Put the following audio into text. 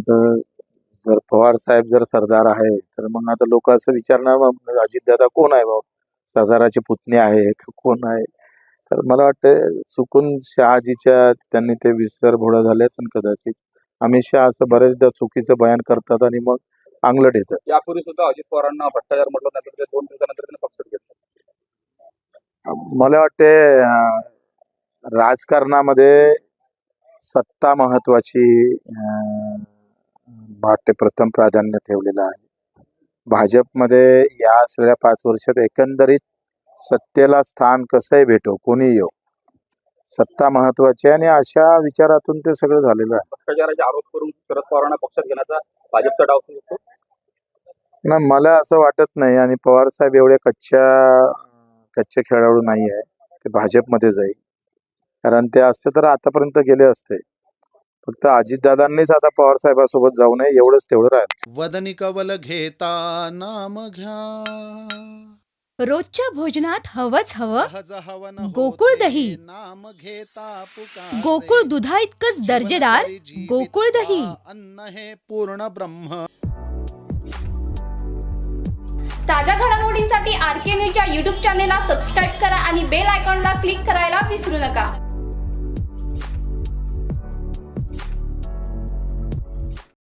जर पवार साहेब जर सरदार आहे तर मग आता लोक असं विचारणार अजितदादा कोण आहे भाऊ? सरदाराचे पुतणे आहे कोण आहे? तर मला वाटतं चुकून शहाजीच्या त्यांनी ते विसरभोळा झाले असेल कदाचित. अमित शहा असं बरेचदा चुकीचं बयान करतात आणि मग अंगलट येतं. यापूर्वी सुद्धा अजित पवारांना भ्रष्टाचार म्हटलं नंतर दोन दिवसानंतर त्यांनी पक्षात घेतलं. मला वाटते राजकारणामध्ये सत्ता महत्वाची वाटते प्रथम प्राधान्य ठेवलेलं आहे. भाजपमध्ये या सगळ्या पाच वर्षात एकंदरीत सत्तेला स्थान कसंही भेटो कोणी येऊ सत्ता महत्वाची आहे आणि अशा विचारातून ते सगळं झालेलं आहे. भ्रष्टाचाराचे आरोप करून शरद पवारांना पक्षात घेण्याचा भाजपचा डाव सुरू होतो ना मला असं वाटत नाही आणि पवार साहेब एवढे कच्च्या कच्चे खेळाडू नाही आहे ते भाजपमध्ये जाईल. कारण ते असते तर आतापर्यंत गेले असते. फक्त अजितदादांनीच आता पवार साहेबासोबत जाऊ नये एवढंच तेवढं राहील वदनी कवल घेता नाम घ्या रोजच्या भोजनात हवंच हवं सहज हवन गोकुळ दही. नाम घेता पुकारे. गोकुळ दुधा इतकंच दर्जेदार गोकुळ दही. अन्न हे पूर्ण ब्रह्म ताज्या घडामोडींसाठी आर के न्यूजच्या यूट्यूब चॅनेलला सबस्क्राईब करा आणि बेल आयकॉनला क्लिक करायला विसरू नका